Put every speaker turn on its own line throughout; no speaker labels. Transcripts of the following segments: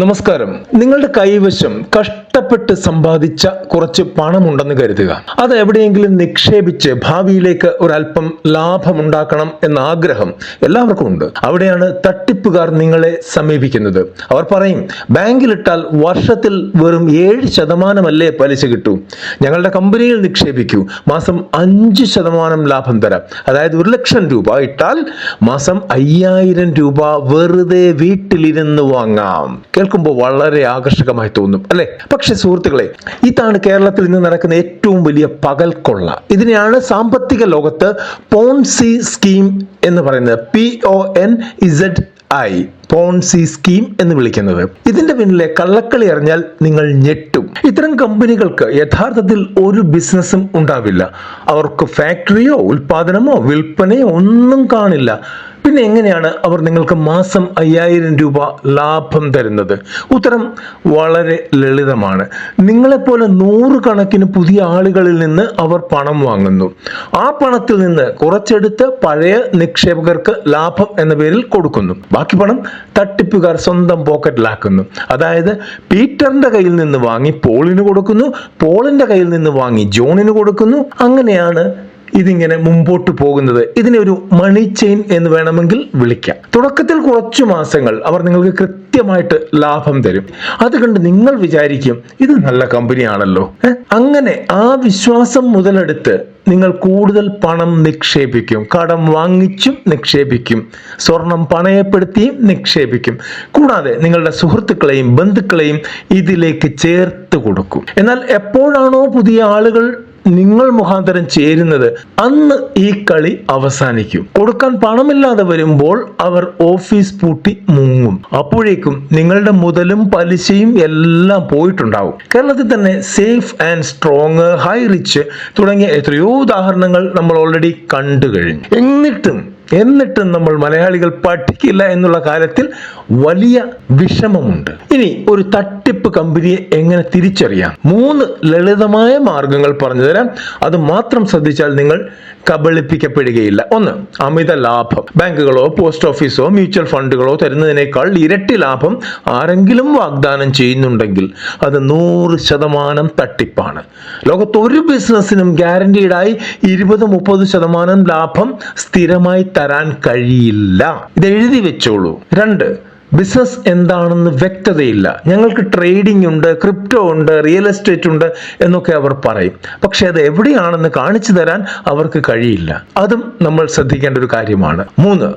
നമസ്കാരം നിങ്ങളുടെ കൈവശം കഷ്ട കഷ്ടപ്പെട്ട് സമ്പാദിച്ച കുറച്ച് പണമുണ്ടെന്ന് കരുതുക അത് എവിടെയെങ്കിലും നിക്ഷേപിച്ച് ഭാവിയിലേക്ക് ഒരല്പം ഉണ്ടാക്കണം എന്ന ആഗ്രഹം എല്ലാവർക്കും ഉണ്ട് അവിടെയാണ് തട്ടിപ്പുകാർ നിങ്ങളെ സമീപിക്കുന്നത് അവർ പറയും ബാങ്കിലിട്ടാൽ വർഷത്തിൽ വെറും ഏഴ് ശതമാനമല്ലേ പലിശ കിട്ടൂ ഞങ്ങളുടെ കമ്പനിയിൽ നിക്ഷേപിക്കൂ മാസം അഞ്ച് ശതമാനം ലാഭം തരാം അതായത് ഒരു ലക്ഷം രൂപ ഇട്ടാൽ മാസം അയ്യായിരം രൂപ വെറുതെ വീട്ടിലിരുന്ന് വാങ്ങാം കേൾക്കുമ്പോൾ വളരെ ആകർഷകമായി തോന്നും അല്ലേ പക്ഷെ സുഹൃത്തുക്കളെ ഇതാണ് കേരളത്തിൽ ഇന്ന് നടക്കുന്ന ഏറ്റവും വലിയ പകൽക്കൊള്ള ഇതിനെയാണ് സാമ്പത്തിക ലോകത്ത് പോൺസി സ്കീം എന്ന് പറയുന്നത് P O N Z I Ponzi scheme എന്ന് വിളിക്കുന്നത് ഇതിന്റെ പിന്നിലെ കള്ളക്കളി അറിഞ്ഞാൽ നിങ്ങൾ ഞെട്ടും ഇത്തരം കമ്പനികൾക്ക് യഥാർത്ഥത്തിൽ ഒരു ബിസിനസ്സും ഉണ്ടാവില്ല അവർക്ക് ഫാക്ടറിയോ ഉൽപാദനമോ വിൽപ്പനയോ ഒന്നും കാണില്ല പിന്നെ എങ്ങനെയാണ് അവർ നിങ്ങൾക്ക് മാസം അയ്യായിരം രൂപ ലാഭം തരുന്നത് ഉത്തരം വളരെ ലളിതമാണ് നിങ്ങളെപ്പോലെ നൂറുകണക്കിന് പുതിയ ആളുകളിൽ നിന്ന് അവർ പണം വാങ്ങുന്നു ആ പണത്തിൽ നിന്ന് കുറച്ചെടുത്ത് പഴയ നിക്ഷേപകർക്ക് ലാഭം എന്ന പേരിൽ കൊടുക്കുന്നു ബാക്കി പണം തട്ടിപ്പുകാർ സ്വന്തം പോക്കറ്റിലാക്കുന്നു അതായത് പീറ്ററിന്റെ കയ്യിൽ നിന്ന് വാങ്ങി പോളിന് കൊടുക്കുന്നു പോളിന്റെ കയ്യിൽ നിന്ന് വാങ്ങി ജോണിന് കൊടുക്കുന്നു അങ്ങനെയാണ് ഇതിങ്ങനെ മുമ്പോട്ട് പോകുന്നത് ഇതിനെ ഒരു മണി ചെയിൻ എന്ന് വേണമെങ്കിൽ വിളിക്കാം തുടക്കത്തിൽ കുറച്ചു മാസങ്ങൾ അവർ നിങ്ങൾക്ക് കൃത്യമായിട്ട് ലാഭം തരും അത് കണ്ട് നിങ്ങൾ വിചാരിക്കും ഇത് നല്ല കമ്പനിയാണല്ലോ അങ്ങനെ ആ വിശ്വാസം മുതലെടുത്ത് നിങ്ങൾ കൂടുതൽ പണം നിക്ഷേപിക്കും കടം വാങ്ങിച്ചും നിക്ഷേപിക്കും സ്വർണം പണയപ്പെടുത്തിയും നിക്ഷേപിക്കും കൂടാതെ നിങ്ങളുടെ സുഹൃത്തുക്കളെയും ബന്ധുക്കളെയും ഇതിലേക്ക് ചേർത്ത് കൊടുക്കും എന്നാൽ എപ്പോഴാണോ പുതിയ ആളുകൾ നിങ്ങൾ മുഖാന്തരം ചേരുന്നത് അന്ന് ഈ കളി അവസാനിക്കും കൊടുക്കാൻ പണമില്ലാതെ വരുമ്പോൾ അവർ ഓഫീസ് പൂട്ടി മുങ്ങും അപ്പോഴേക്കും നിങ്ങളുടെ മുതലും പലിശയും എല്ലാം പോയിട്ടുണ്ടാവും കേരളത്തിൽ തന്നെ safe and strong high rich തുടങ്ങിയ എത്രയോ ഉദാഹരണങ്ങൾ നമ്മൾ ഓൾറെഡി കണ്ടു കഴിഞ്ഞു എന്നിട്ടും എന്നിട്ടും നമ്മൾ മലയാളികൾ പഠിക്കില്ല എന്നുള്ള കാര്യത്തിൽ വലിയ വിഷമമുണ്ട് ഇനി ഒരു തട്ടിപ്പ് കമ്പനിയെ എങ്ങനെ തിരിച്ചറിയാം മൂന്ന് ലളിതമായ മാർഗങ്ങൾ പറഞ്ഞുതരാം അത് മാത്രം ശ്രദ്ധിച്ചാൽ നിങ്ങൾ കബളിപ്പിക്കപ്പെടുകയില്ല ഒന്ന് അമിത ലാഭം ബാങ്കുകളോ പോസ്റ്റ് ഓഫീസോ മ്യൂച്വൽ ഫണ്ടുകളോ തരുന്നതിനേക്കാൾ ഇരട്ടി ലാഭം ആരെങ്കിലും വാഗ്ദാനം ചെയ്യുന്നുണ്ടെങ്കിൽ അത് നൂറ് ശതമാനം തട്ടിപ്പാണ് ലോകത്ത് ഒരു ബിസിനസ്സിനും ഗ്യാരണ്ടീഡായി ഇരുപത് മുപ്പത് ശതമാനം ലാഭം സ്ഥിരമായി തരാൻ കഴിയില്ല ഇത് എഴുതി വെച്ചോളൂ രണ്ട് ബിസിനസ് എന്താണെന്ന് വ്യക്തതയില്ല ഞങ്ങൾക്ക് ട്രേഡിംഗ് ഉണ്ട് ക്രിപ്റ്റോ ഉണ്ട് റിയൽ എസ്റ്റേറ്റ് ഉണ്ട് എന്നൊക്കെ അവർ പറയും പക്ഷെ അത് എവിടെയാണെന്ന് കാണിച്ചു തരാൻ അവർക്ക് കഴിയില്ല അതും നമ്മൾ ശ്രദ്ധിക്കേണ്ട ഒരു കാര്യമാണ് മൂന്ന്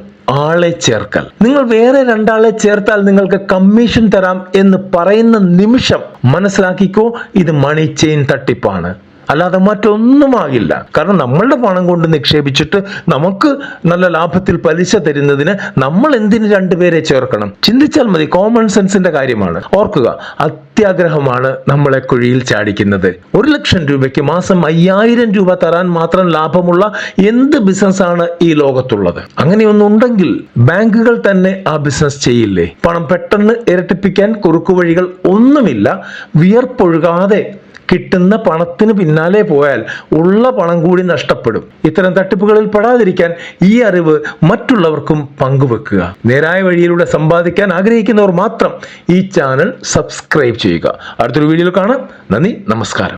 ആളെ ചേർക്കൽ നിങ്ങൾ വേറെ രണ്ടാളെ ചേർത്താൽ നിങ്ങൾക്ക് കമ്മീഷൻ തരാം എന്ന് പറയുന്ന നിമിഷം മനസ്സിലാക്കിക്കോ ഇത് മണി ചെയിൻ തട്ടിപ്പാണ് അല്ലാതെ മറ്റൊന്നും ആകില്ല കാരണം നമ്മളുടെ പണം കൊണ്ട് നിക്ഷേപിച്ചിട്ട് നമുക്ക് നല്ല ലാഭത്തിൽ പലിശ തരുന്നതിന് നമ്മൾ എന്തിന് രണ്ടുപേരെ ചേർക്കണം ചിന്തിച്ചാൽ മതി കോമൺ സെൻസിന്റെ കാര്യമാണ് ഓർക്കുക അത്യാഗ്രഹമാണ് നമ്മളെ കുഴിയിൽ ചാടിക്കുന്നത് ഒരു ലക്ഷം രൂപയ്ക്ക് മാസം അയ്യായിരം രൂപ തരാൻ മാത്രം ലാഭമുള്ള എന്ത് ബിസിനസ് ആണ് ഈ ലോകത്തുള്ളത് അങ്ങനെയൊന്നുണ്ടെങ്കിൽ ബാങ്കുകൾ തന്നെ ആ ബിസിനസ് ചെയ്യില്ലേ പണം പെട്ടെന്ന് ഇരട്ടിപ്പിക്കാൻ കുറുക്കുവഴികൾ ഒന്നുമില്ല വിയർപ്പൊഴുകാതെ കിട്ടുന്ന പണത്തിന് പിന്നാലെ പോയാൽ ഉള്ള പണം കൂടി നഷ്ടപ്പെടും ഇത്തരം തട്ടിപ്പുകളിൽ പെടാതിരിക്കാൻ ഈ അറിവ് മറ്റുള്ളവർക്കും പങ്കുവെക്കുക നേരായ വഴിയിലൂടെ സമ്പാദിക്കാൻ ആഗ്രഹിക്കുന്നവർ മാത്രം ഈ ചാനൽ സബ്സ്ക്രൈബ് ചെയ്യുക അടുത്തൊരു വീഡിയോയിൽ കാണാം നന്ദി നമസ്കാരം